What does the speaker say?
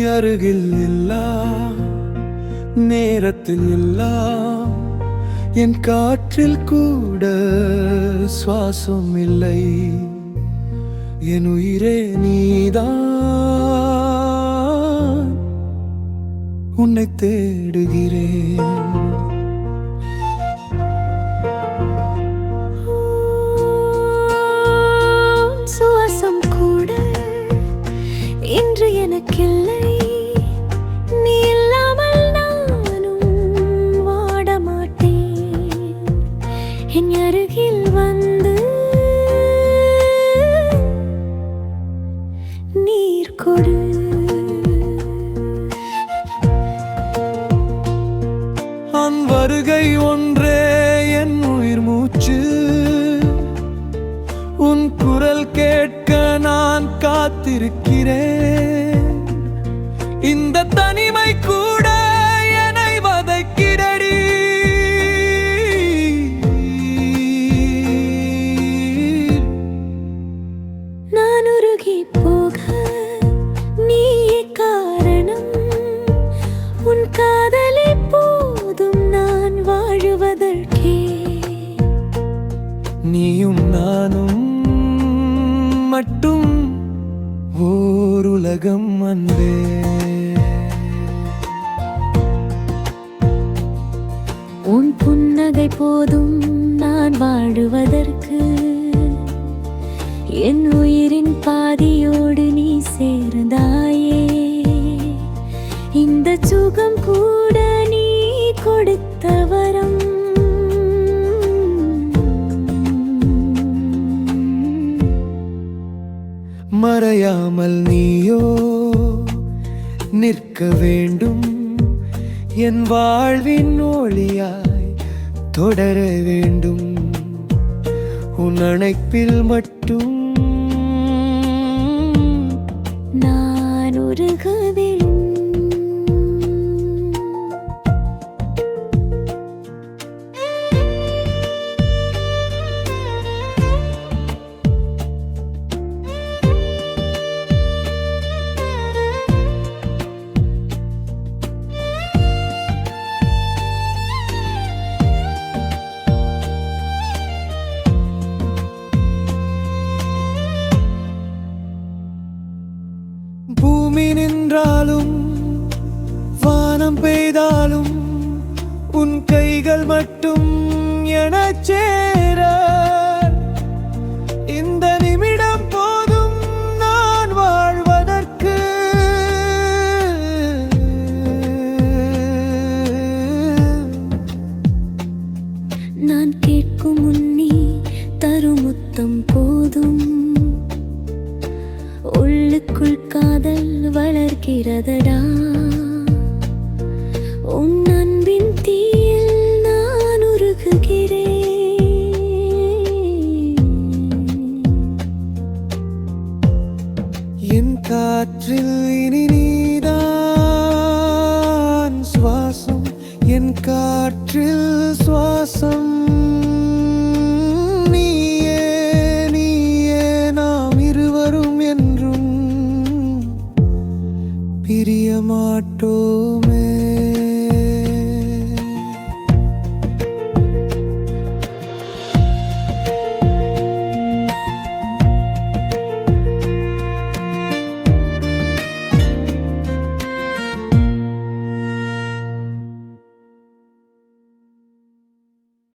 அருகில் எல்லாம் நேரத்தில் எல்லாம் என் காற்றில் கூட சுவாசம் இல்லை. என் உயிரே நீதான். உன்னை தேடுகிறேன். நீர் கொடு. அன் வருகை ஒன்றே என் உயிர் மூச்சு. உன் குரல் கேட்க நான் காத்திருக்கிறேன். இந்த தனி உன் காதலை போதும் நான் வாழுவதற்கே. நீயும் நானும் மட்டும் ஓர் உலகம் அன்பே. உன் புன்னகை போதும் நான் வாழுவதற்கு. என் உயிரின் பாதியோடு மறையாமல் நீயோ நிற்க வேண்டும். என் வாழ்வின் ஒளியாய் தொடர வேண்டும். உன் அணைப்பில் மட்டும் நான் உருக பூமி நின்றாலும் வானம் பெய்தாலும் உன் கைகள் மட்டும் என சேர வளர்கிறதடா உன் அன்பின் தீயில் நான் உருகுகிறேன். என் காற்றில் இனி நீதான் சுவாசம். என் காற்றில் മാറ്റോമേ